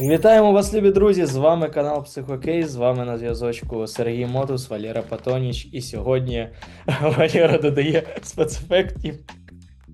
Вітаємо вас, любі друзі! З вами канал Психокейс. З вами на зв'язочку Сергій Мотус, Валера Патоніч. І сьогодні Валера додає спецефектів.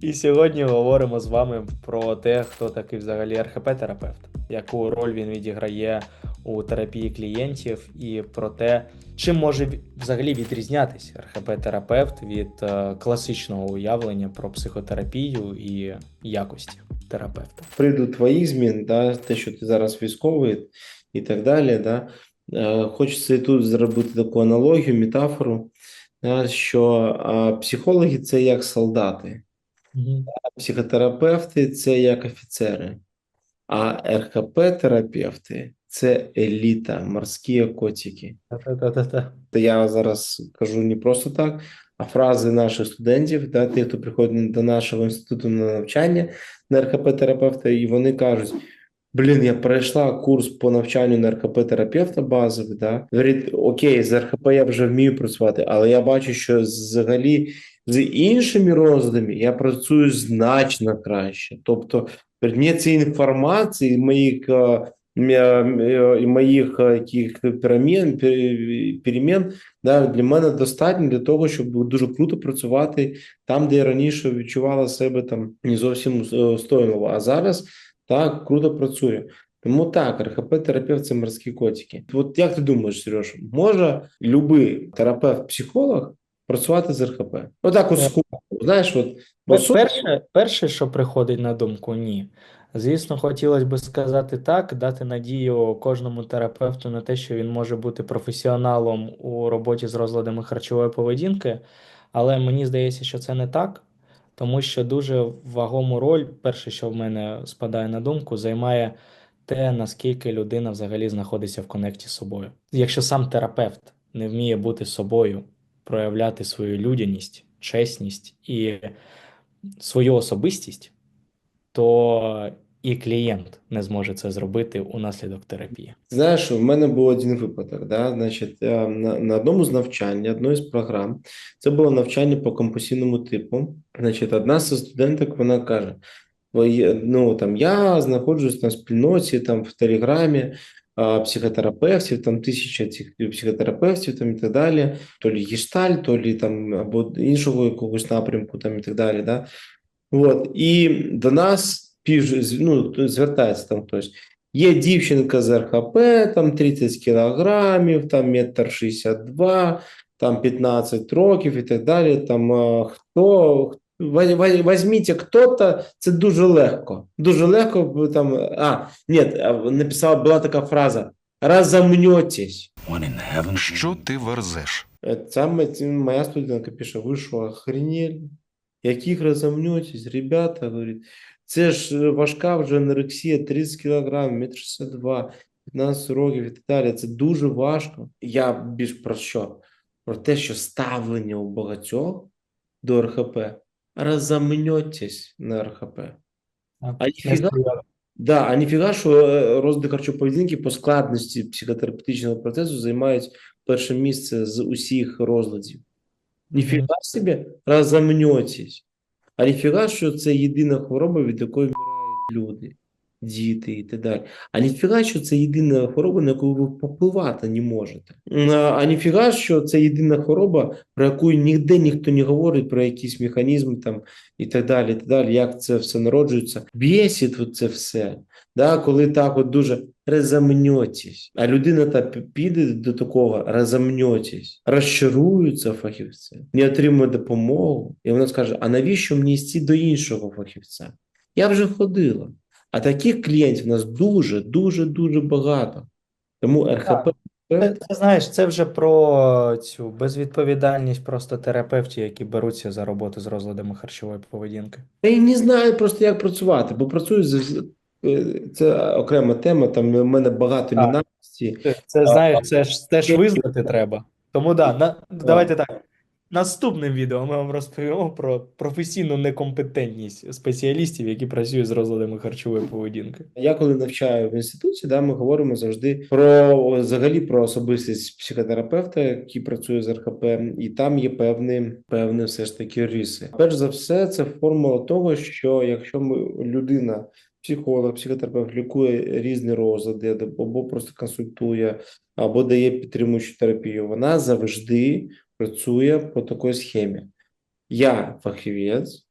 І сьогодні говоримо з вами про те, хто такий взагалі РХП-терапевт, яку роль він відіграє у терапії клієнтів, і про те, чим може взагалі відрізнятися РХП-терапевт від е, класичного уявлення про психотерапію і якості терапевта. прийду твоїх змін, да, те, що ти зараз військовий і так далі. Да, е, хочеться і тут зробити таку аналогію, метафору, да, що психологи це як солдати, а психотерапевти це як офіцери, а РХП-терапевти це еліта, морські котики. Та-та-та-та. Та я зараз кажу не просто так, а фрази наших студентів, да, тих, хто приходить до нашого інституту на навчання на РХП-терапевта, і вони кажуть: блін, я пройшла курс по навчанню на РХП-терапевта базовий. Да. Говорить, окей, з РХП я вже вмію працювати, але я бачу, що взагалі з іншими розладами я працюю значно краще. Тобто, мені цієї інформації, моїх. Е, моїх е, яких перемін, пер- перемін да, для мене достатньо для того, щоб дуже круто працювати там, де я раніше відчувала себе там не зовсім е, стойлово, а зараз так круто працює. Тому так, РХП-терапевт це морські котики. От як ти думаєш, Сереж, може любий терапевт-психолог працювати з РХП? Отак, от скупо. Знаєш, от Пер- суть- Перше, перше, що приходить на думку, ні. Звісно, хотілося б сказати так, дати надію кожному терапевту на те, що він може бути професіоналом у роботі з розладами харчової поведінки, але мені здається, що це не так, тому що дуже вагому роль, перше, що в мене спадає на думку, займає те, наскільки людина взагалі знаходиться в конекті з собою. Якщо сам терапевт не вміє бути собою, проявляти свою людяність, чесність і свою особистість, то і клієнт не зможе це зробити унаслідок терапії. Знаєш, в мене був один випадок. Да? Значить, е, на, на одному з навчань, одної з програм, це було навчання по компульсивному типу. Значить, одна з студенток вона каже: «Ой, ну там я знаходжусь на спільноті там в Телеграмі. Психотерапевтів, там тисяча цих психотерапевтів, там і так далі, то лі гештальт, то лі там або іншого якогось напрямку, там і так далі. Да? От, і до нас піж, ну, звертається там хтось. Є дівчинка з РХП, там 30 кілограмів, там метр 62, там 15 років і так далі. Там а, хто візьміть хто-то, це дуже легко. Дуже легко бо там. А, ні, написала була така фраза: разомнетесь. Що ти верзеш? Е, Саме моя студентка пише: ви що, охренели? Яких розомнетесь, ребята, говорить, це ж е, важка вже анорексія, 30 кг, метр 62, 15 років і так далі. Це дуже важко. Я більш про що? Про те, що ставлення у багатьох до РХП розомнетесь на РХП. А ніфіга, да, а ніфіга, що е, розлади поведінки по складності психотерапевтичного процесу займають перше місце з усіх розладів. Ніфіга собі розомнетесь. А ніфіга, що це єдина хвороба, від якої вмирають люди, діти і так далі. А ніфіга, що це єдина хвороба, на яку ви попливати не можете. А ніфіга, що це єдина хвороба, про яку ніде ніхто не говорить, про якісь механізми там і так далі, і так далі, як це все народжується. Бісить це все. Да, коли так от дуже розомнетесь, а людина та піде до такого розомнетесь, розчаруються фахівці, не отримує допомогу, і вона скаже: а навіщо мені йти до іншого фахівця? Я вже ходила. А таких клієнтів у нас дуже, дуже, дуже багато. Тому РХП Це, це знаєш, це вже про цю безвідповідальність просто терапевтів, які беруться за роботу з розладами харчової поведінки. Я не знаю просто, як працювати, бо працюю з це окрема тема. Там у мене багато мінацій. Це, це знаєш, це ж теж визнати треба. Тому да, на, давайте так. Наступним відео ми вам розповімо про професійну некомпетентність спеціалістів, які працюють з розладами харчової поведінки. Я коли навчаю в інституті, да, ми говоримо завжди про взагалі про особистість психотерапевта, який працює з РХП, і там є певні, певні все ж таки риси. Перш за все, це формула того, що якщо ми людина психолог, психотерапевт лікує різні розлади, або просто консультує, або дає підтримуючу терапію, вона завжди працює по такій схемі. Я фахівець,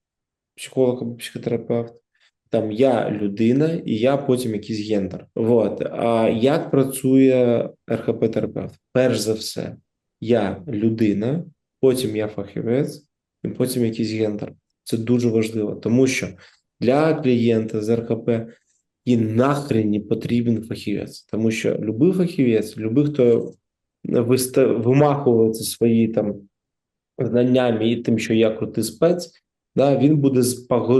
психолог або психотерапевт, там я людина, і я потім якийсь гендер. Вот. А як працює РХП-терапевт? Перш за все, я людина, потім я фахівець, і потім якийсь гендер. Це дуже важливо, тому що для клієнта з РХП і нахрен не потрібен фахівець, тому що любий фахівець, любий, хто вимахується свої там знаннями і тим, що я крутий спец, да, він буде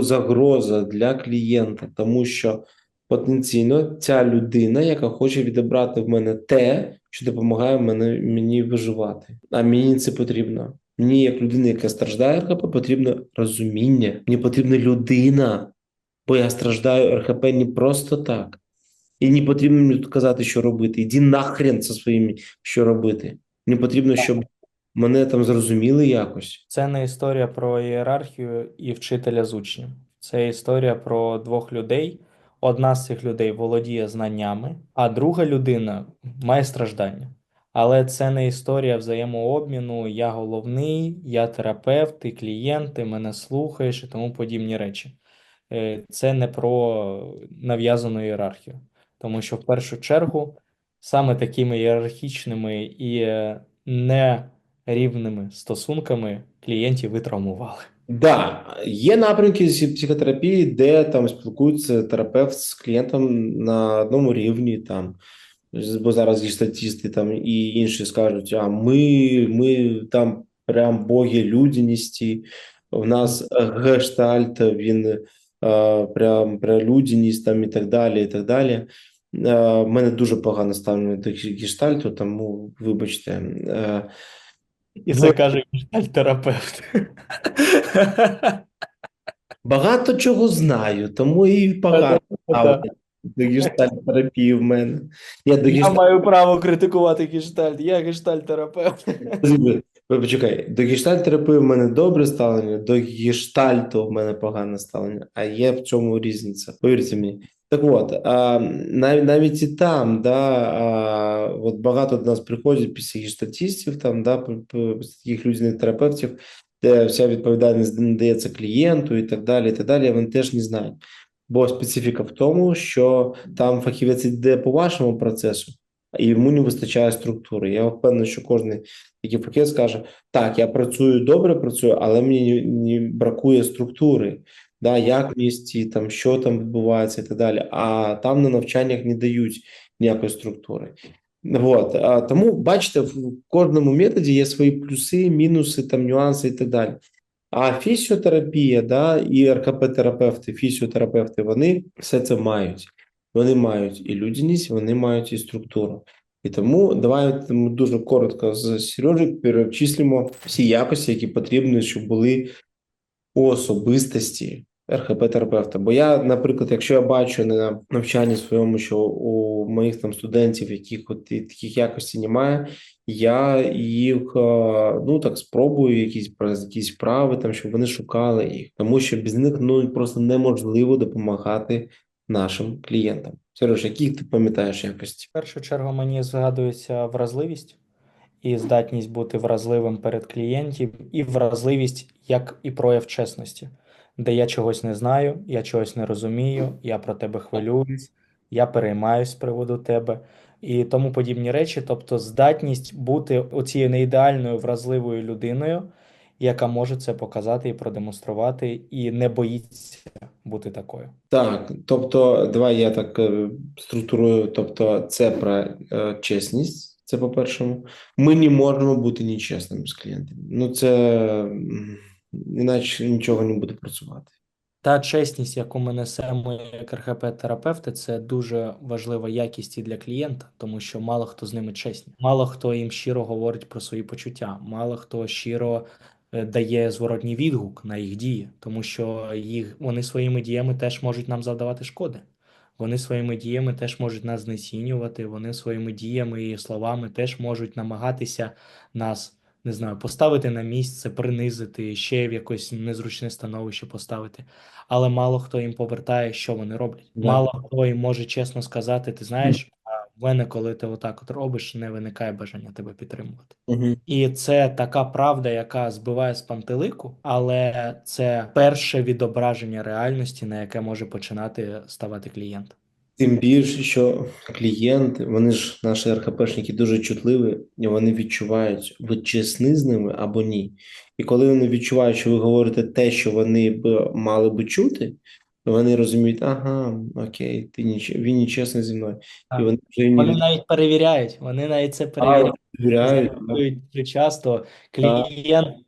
загроза для клієнта, тому що потенційно ця людина, яка хоче відібрати в мене те, що допомагає мені виживати. А мені це потрібно. Мені, як людина, яка страждає РХП, потрібно розуміння. Мені потрібна людина, бо я страждаю РХП не просто так. І не потрібно мені тут казати, що робити. Іди нахрен зі своїм, що робити. Мені потрібно, щоб мене там зрозуміли якось. Це не історія про ієрархію і вчителя з учнем. Це історія про двох людей. Одна з цих людей володіє знаннями, а друга людина має страждання. Але це не історія взаємообміну. Я головний, я терапевт, ти клієнт, ти мене слухаєш і тому подібні речі. Е, Це не про нав'язану ієрархію. Тому що в першу чергу саме такими ієрархічними і е, нерівними стосунками клієнтів ви травмували. Да, є напрямки з психотерапії, де там спілкується терапевт з клієнтом на одному рівні. Там бо зараз є статісти там і інші скажуть: а ми, ми там прям боги людяності. У нас гештальт, він прям про людяність там і так далі. і так далі. В мене дуже погане ставлення до гештальту, тому вибачте. І це каже терапевт. Багато чого знаю, тому і погано ставлення до гештальт-терапії в мене. Я до Я маю право критикувати гештальт. Я гештальт-терапевт. Почекай, до гештальт-терапії в мене добре ставлення, до гештальту в мене погане ставлення, а є в цьому різниця. Повірте мені. Так от, а, навіть, навіть і там, да, а, от багато до нас приходять після гештальтистів, там, да, таких людяних терапевтів, де вся відповідальність надається клієнту і так далі, і так далі, вони теж не знають. Бо специфіка в тому, що там фахівець йде по вашому процесу, і йому не вистачає структури. Я впевнений, що кожен такий фахівець скаже: так, я працюю добре, працюю, але мені не бракує структури. Да, як місті, там що там відбувається, і так далі. А там на навчаннях не дають ніякої структури. Вот. А, тому бачите, в кожному методі є свої плюси, мінуси, там нюанси і так далі. А фізіотерапія, да, і РКП-терапевти, фізіотерапевти, вони все це мають. Вони мають і людяність, вони мають і структуру. І тому давайте тому дуже коротко з Сережею перечислимо всі якості, які потрібні, щоб були у особистості РХП-терапевта. Бо я, наприклад, якщо я бачу на навчанні своєму, що у моїх там студентів, яких от і таких якостей немає, я їх е, ну так спробую якісь якісь вправи, там щоб вони шукали їх, тому що без них ну просто неможливо допомагати нашим клієнтам. Сереж, яких ти пам'ятаєш якості? В першу чергу мені згадується вразливість і здатність бути вразливим перед клієнтів, і вразливість як і прояв чесності, де я чогось не знаю, я чогось не розумію, я про тебе хвилююсь, я переймаюсь з приводу тебе і тому подібні речі. Тобто, здатність бути оцією неідеальною вразливою людиною, яка може це показати і продемонструвати, і не боїться бути такою. Так, тобто, давай я так е, структурую. Тобто, це про е, чесність. Це по-першому. Ми не можемо бути нечесними з клієнтами. Ну, це іначе нічого не буде працювати. Та чесність, яку ми несемо як РХП-терапевти, це дуже важлива якість і для клієнта, тому що мало хто з ними чесні. Мало хто їм щиро говорить про свої почуття, мало хто щиро е, дає зворотній відгук на їх дії, тому що їх вони своїми діями теж можуть нам завдавати шкоди. Вони своїми діями теж можуть нас знецінювати, вони своїми діями і словами теж можуть намагатися нас не знаю, поставити на місце, принизити, ще в якось незручне становище поставити. Але мало хто їм повертає, що вони роблять. Да. Мало хто їм може чесно сказати: ти знаєш, в мене, коли ти отак от робиш, не виникає бажання тебе підтримувати. Угу. І це така правда, яка збиває з пантелику, але це перше відображення реальності, на яке може починати ставати клієнт. Тим більше, що клієнти, вони ж наші РХПшники дуже чутливі, і вони відчувають, ви чесні з ними або ні. І коли вони відчувають, що ви говорите те, що вони б мали би чути, то вони розуміють, ага, окей, ти ніч... він нечесний зі мною. І вони вже Вони навіть перевіряють, вони навіть це перевіряють. Зреагують Дуже часто клієнт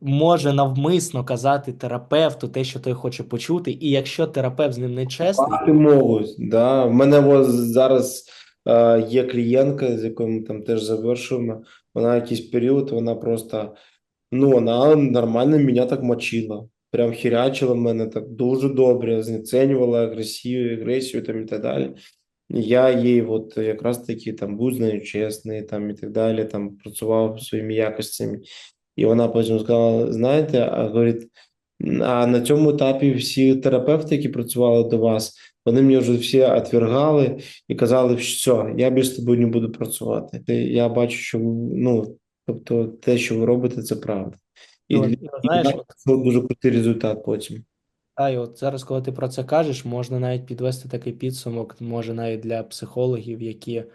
може навмисно казати терапевту те, що той хоче почути, і якщо терапевт з ним не чесний, можуть, да. В мене зараз е, є клієнтка, з якою ми там теж завершуємо. Вона якийсь період, вона просто, ну, вона нормально мене так мочила. Прям хірячила мене так дуже добре, знецінювала агресію, агресію там і так далі. Я їй от якраз таки там будь з нею чесний, там і так далі, там працював своїми якостями. І вона потім сказала: знаєте, а говорить, а на цьому етапі всі терапевти, які працювали до вас, вони мені вже всі отвергали і казали, що все, я більше з тобою не буду працювати. Я бачу, що ну, тобто те, що ви робите, це правда. І для і, знаєш, це дуже крутий результат потім. Та, і от зараз, коли ти про це кажеш, можна навіть підвести такий підсумок, може навіть для психологів, які е,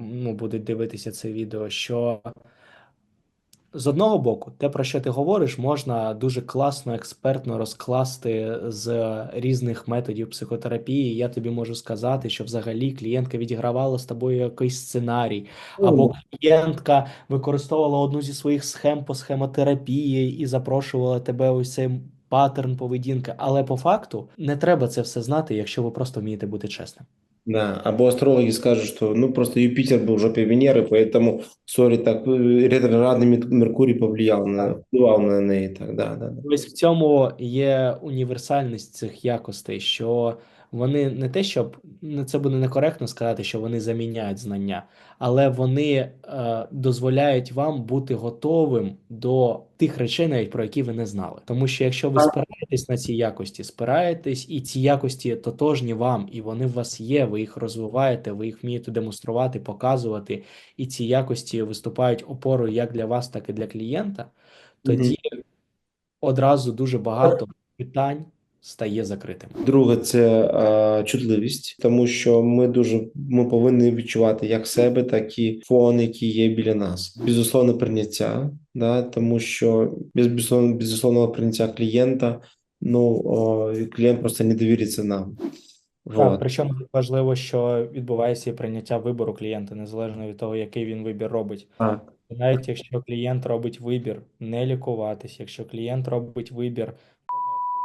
ну, будуть дивитися це відео, що з одного боку, те, про що ти говориш, можна дуже класно, експертно розкласти з різних методів психотерапії. Я тобі можу сказати, що взагалі клієнтка відігравала з тобою якийсь сценарій, або клієнтка використовувала одну зі своїх схем по схемотерапії і запрошувала тебе ось цей паттерн поведінки. Але по факту не треба це все знати, якщо ви просто вмієте бути чесним. Да, або астрологи скажут, что ну просто Юпитер был в жопе Венеры, поэтому, сори, так э, ретроградный Мет- Меркурий повлиял на, впливав на неї. Так, да, да, да. Ось в цьому є універсальність цих якостей, що вони не те, щоб ну, це буде некоректно сказати, що вони заміняють знання, але вони е, дозволяють вам бути готовим до тих речей, навіть про які ви не знали. Тому що якщо ви спираєтесь на ці якості, спираєтесь, і ці якості тотожні вам, і вони в вас є, ви їх розвиваєте, ви їх вмієте демонструвати, показувати, і ці якості виступають опорою як для вас, так і для клієнта, тоді одразу дуже багато питань стає закритими. Друге, це е, чутливість, тому що ми дуже ми повинні відчувати як себе, так і фон, який є біля нас. Безусловне прийняття, да, тому що без безусловного прийняття клієнта, ну о, клієнт просто не довіриться нам. Так, Вот. причому важливо, що відбувається і прийняття вибору клієнта, незалежно від того, який він вибір робить. Так. Навіть якщо клієнт робить вибір не лікуватись, якщо клієнт робить вибір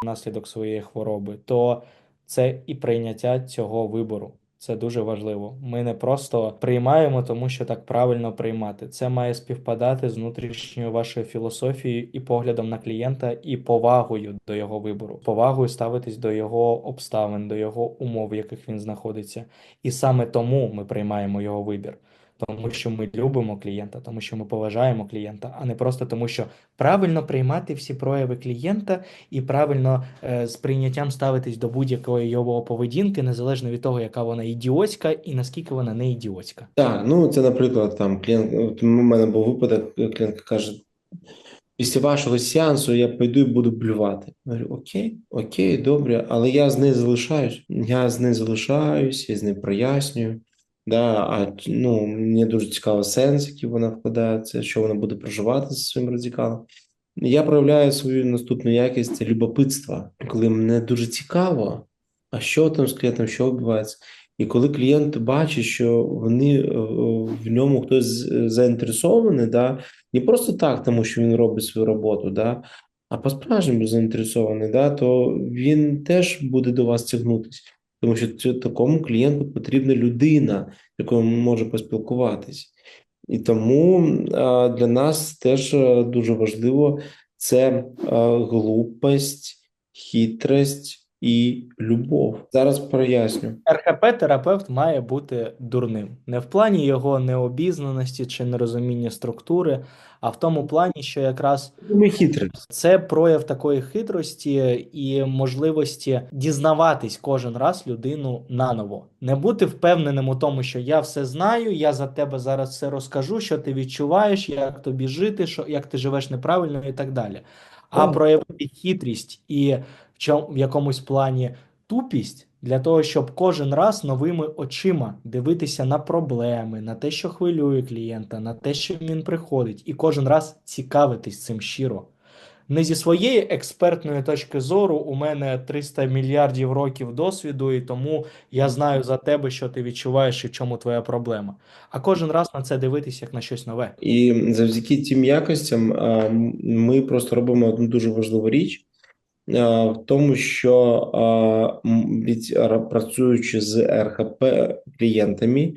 внаслідок своєї хвороби, то це і прийняття цього вибору. Це дуже важливо. Ми не просто приймаємо, тому що так правильно приймати. Це має співпадати з внутрішньою вашою філософією і поглядом на клієнта, і повагою до його вибору, повагою ставитись до його обставин, до його умов, в яких він знаходиться. І саме тому ми приймаємо його вибір. Тому що ми любимо клієнта, тому що ми поважаємо клієнта, а не просто тому, що правильно приймати всі прояви клієнта і правильно е, з прийняттям ставитись до будь-якої його поведінки, незалежно від того, яка вона ідіотська і наскільки вона не ідіотська. Так, ну це, наприклад, там клієнт, у мене був випадок, клієнтка каже: після вашого сеансу я пойду і буду блювати. Я говорю, окей, окей, добре, але я з нею залишаюсь. Я з нею залишаюсь, я з нею прояснюю. Да, а ну, мені дуже цікаво сенс, який вона вкладає, це що вона буде проживати зі своїм радикалом. Я проявляю свою наступну якість це любопитство, коли мені дуже цікаво, а що там з клієнтом, що відбувається. І коли клієнт бачить, що вони е, в ньому хтось заінтересований, да, не просто так, тому що він робить свою роботу, да, а по-справжньому заінтересований, да, то він теж буде до вас тягнутися. Тому що цю- такому клієнту потрібна людина, якою може поспілкуватись. І тому для нас теж е, дуже важливо це е, глупость, хитрость, і любов. Зараз проясню. РХП-терапевт має бути дурним. Не в плані його необізнаності чи нерозуміння структури, а в тому плані, що якраз це прояв такої хитрості і можливості дізнаватись кожен раз людину наново, не бути впевненим у тому, що я все знаю, я за тебе зараз все розкажу, що ти відчуваєш, як тобі жити, що як ти живеш неправильно і так далі. А проявити хитрість і в якомусь плані тупість для того, щоб кожен раз новими очима дивитися на проблеми, на те, що хвилює клієнта, на те, що він приходить, і кожен раз цікавитись цим щиро. Не зі своєї експертної точки зору у мене 300 мільярдів років досвіду, і тому я знаю за тебе, що ти відчуваєш і в чому твоя проблема. А кожен раз на це дивитись як на щось нове. І завдяки цим якостям ми просто робимо одну дуже важливу річ. А, В тому, що а, від працюючи з РХП клієнтами,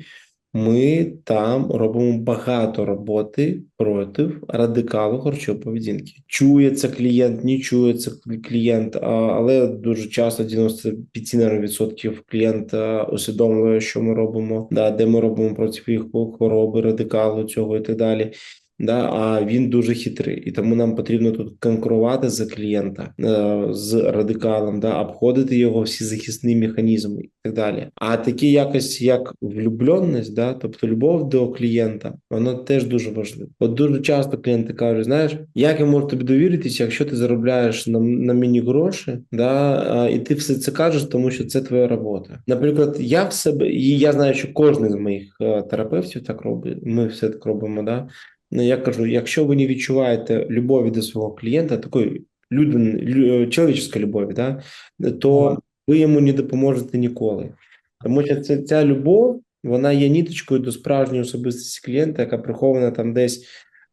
ми там робимо багато роботи проти радикалу харчової поведінки. Чує це клієнт, не чує це клієнт, але дуже часто 95% клієнт а, усвідомлює, що ми робимо, да, де ми робимо проти їх хвороби, радикалу цього і так далі. Да, а він дуже хитрий, і тому нам потрібно тут конкурувати за клієнта е, з радикалом, да, обходити його всі захисні механізми і так далі. А такі якості, як влюбленість, да, тобто любов до клієнта, вона теж дуже важлива. От дуже часто клієнти кажуть: знаєш, як я можу тобі довіритися, якщо ти заробляєш на, на мені гроші, да, і ти все це кажеш, тому що це твоя робота. Наприклад, я в себе, і я знаю, що кожен з моїх е, терапевтів так робить. Ми все так робимо. Да? Ну, я кажу, якщо ви не відчуваєте любові до свого клієнта, такої людин, лю, чоловічської любові, да, то ви йому не допоможете ніколи. Тому що це, ця любов, вона є ніточкою до справжньої особистості клієнта, яка прихована там десь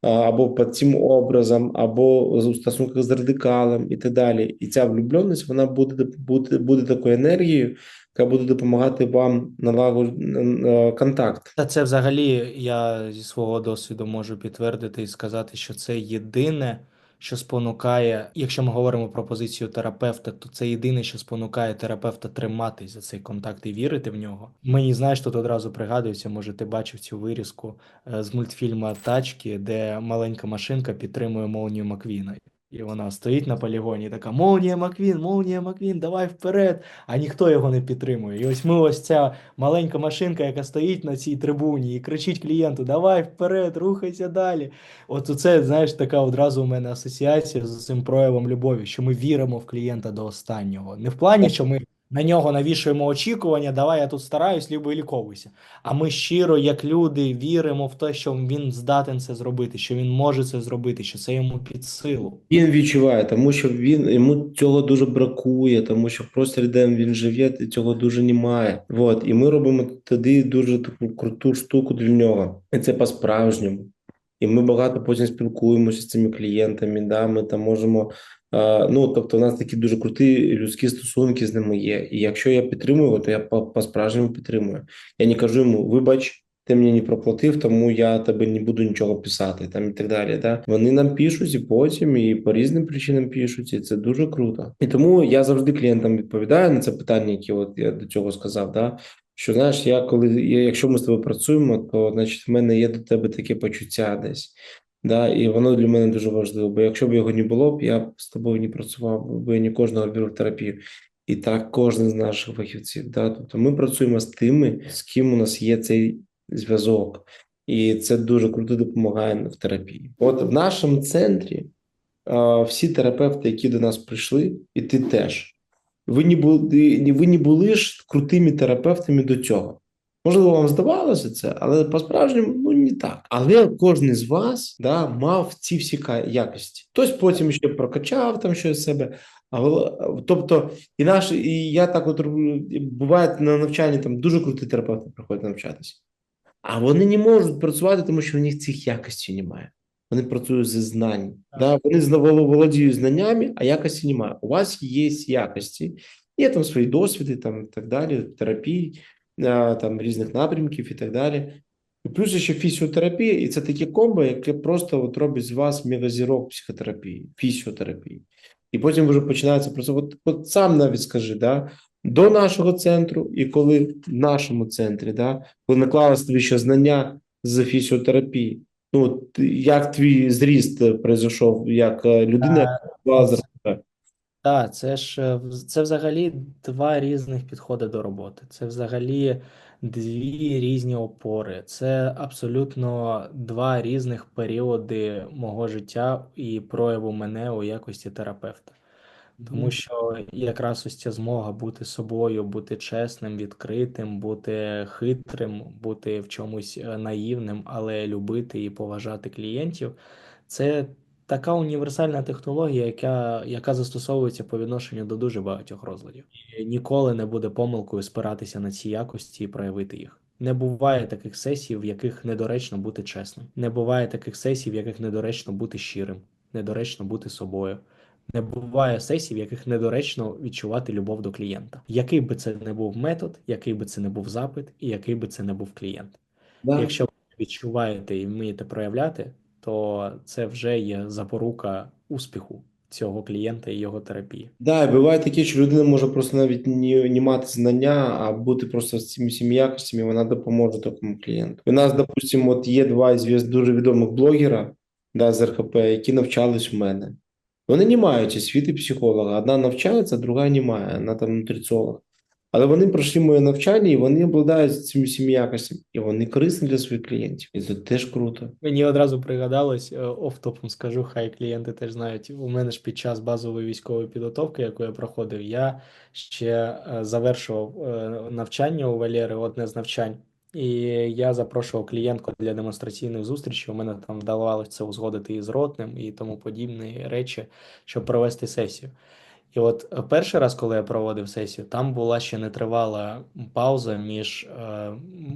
або під цим образом, або у стосунках з радикалом і так далі. І ця влюбленість, вона буде, буде, буде такою енергією, яка буде допомагати вам налагодити контакт. Та це взагалі я зі свого досвіду можу підтвердити і сказати, що це єдине, що спонукає, якщо ми говоримо про позицію терапевта, то це єдине, що спонукає терапевта триматись за цей контакт і вірити в нього. Мені знаєш, тут одразу пригадується, може, ти бачив цю вирізку е, з мультфільму Тачки, де маленька машинка підтримує молнію Маквіна. І вона стоїть на полігоні, така Молнія Маквін, Молнія Маквін, давай вперед! А ніхто його не підтримує. І ось ми, ось ця маленька машинка, яка стоїть на цій трибуні і кричить клієнту: Давай вперед, рухайся далі. От це, знаєш, така одразу у мене асоціація з цим проявом любові, що ми віримо в клієнта до останнього. Не в плані, що ми на нього навішуємо очікування, давай я тут стараюсь, лібо ліковуйся. А ми щиро, як люди, віримо в те, що він здатен це зробити, що він може це зробити, що це йому під силу. Він відчуває, тому що він йому цього дуже бракує, тому що в просторі, де він живе, цього дуже немає. От і ми робимо тоді дуже таку круту штуку для нього, і це по-справжньому. І ми багато потім спілкуємося з цими клієнтами. Да, ми там можемо. Ну, тобто, у нас такі дуже круті людські стосунки з ними є. І якщо я підтримую, то я по- по-справжньому підтримую. Я не кажу йому, вибач, ти мені не проплатив, тому я тебе не буду нічого писати, там і так далі. Да? Вони нам пишуть і потім, і по різним причинам пишуть, і це дуже круто. І тому я завжди клієнтам відповідаю на це питання, яке от я до цього сказав. Да? Що знаєш, я коли я, якщо ми з тобою працюємо, то значить в мене є до тебе таке почуття десь. Да, і воно для мене дуже важливо, бо якщо б його не було б, я б з тобою не працював, бо я не кожного беру в терапію. І так кожен з наших фахівців. Да? Тобто ми працюємо з тими, з ким у нас є цей зв'язок, і це дуже круто допомагає в терапії. От в нашому центрі всі терапевти, які до нас прийшли, і ти теж. Ви не були, ви не були ж крутими терапевтами до цього. Можливо, вам здавалося це, але по-справжньому ну не так. Але кожен з вас да, мав ці всі якості. Хтось потім ще прокачав там щось себе. Але, тобто, і наш, і я так от буває на навчанні там дуже круті терапевти приходять навчатися. А вони не можуть працювати, тому що в них цих якостей немає. Вони працюють зі знань. Да? Вони володіють знаннями, а якості немає. У вас є якості, є там свої досвіди, там і так далі, терапії, там різних напрямків і так далі. І плюс ще фізіотерапія, і це таке комбо, яке просто от робить з вас мегазірок психотерапії, фізіотерапії. І потім вже починається просто. От, от сам навіть скажи, да, до нашого центру, і коли в нашому центрі, да, коли наклалось тобі ще знання з фізіотерапії. Ну, от як твій зріст е, як е, людина, була Так, це ж е, це взагалі два різних підходи до роботи. Це взагалі дві різні опори. Це абсолютно два різних періоди мого життя і прояву мене у якості терапевта. Тому що якраз ось ця змога бути собою, бути чесним, відкритим, бути хитрим, бути в чомусь е, наївним, але любити і поважати клієнтів, це така універсальна технологія, яка, яка застосовується по відношенню до дуже багатьох розладів. І ніколи не буде помилкою спиратися на ці якості і проявити їх. Не буває таких сесій, в яких недоречно бути чесним. Не буває таких сесій, в яких недоречно бути щирим, недоречно бути собою. Не буває сесій, в яких недоречно відчувати любов до клієнта. Який би це не був метод, який би це не був запит, і який би це не був клієнт. Да. Якщо ви відчуваєте і вмієте проявляти, то це вже є запорука успіху цього клієнта і його терапії. Да, і буває таке, що людина може просто навіть не, не мати знання, а бути просто з цими всіми якостями, вона допоможе такому клієнту. У нас, допустимо, от є два зв'яз дуже відомих блогера да, з РХП, які навчались у мене. Вони не мають освіти психолога. Одна навчається, друга не має, вона там нутриціолог. Але вони пройшли моє навчання і вони обладають цими всіми якостями. І вони корисні для своїх клієнтів. І це теж круто. Мені одразу пригадалось, е, офтопом скажу, хай клієнти теж знають. У мене ж під час базової військової підготовки, яку я проходив, я ще е, завершував е, навчання у Валєри, одне з навчань. І я запрошував клієнтку для демонстраційних зустрічей. У мене там вдавалося це узгодити із ротним і тому подібні речі, щоб провести сесію. І от е, перший раз, коли я проводив сесію, там була ще нетривала пауза між е,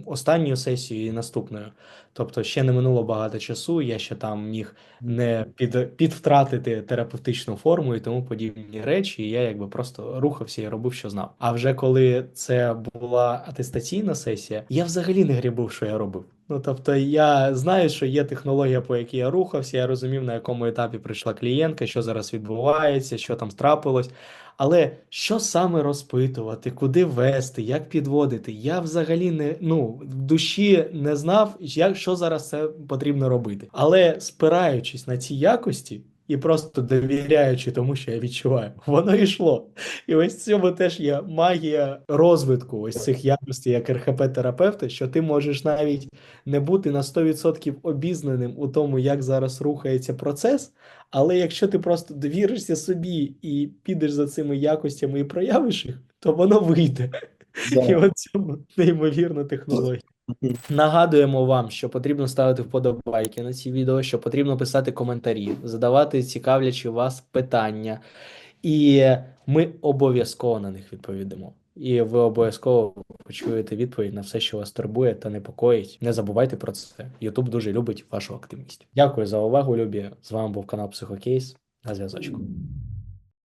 останньою сесією і наступною. Тобто ще не минуло багато часу, я ще там міг не під, підвтратити терапевтичну форму і тому подібні речі. І я якби просто рухався і робив, що знав. А вже коли це була атестаційна сесія, я взагалі не грібив, що я робив. Ну тобто, я знаю, що є технологія, по якій я рухався, я розумів, на якому етапі прийшла клієнтка, що зараз відбувається, що там трапилось. Але що саме розпитувати, куди вести, як підводити, я взагалі не ну в душі не знав, як що зараз це потрібно робити. Але спираючись на ці якості і просто довіряючи тому, що я відчуваю, воно йшло. І ось в цьому теж є магія розвитку ось цих якостей як РХП-терапевта, що ти можеш навіть не бути на 100% обізнаним у тому, як зараз рухається процес. Але якщо ти просто довіришся собі і підеш за цими якостями і проявиш їх, то воно вийде. І Да. от цьому неймовірна технологія. Нагадуємо вам, що потрібно ставити вподобайки на ці відео, що потрібно писати коментарі, задавати цікавлячі вас питання, і ми обов'язково на них відповімо. І ви обов'язково почуєте відповідь на все, що вас турбує та непокоїть. Не забувайте про це. Ютуб дуже любить вашу активність. Дякую за увагу, любі. З вами був канал Психокейс. На зв'язочку.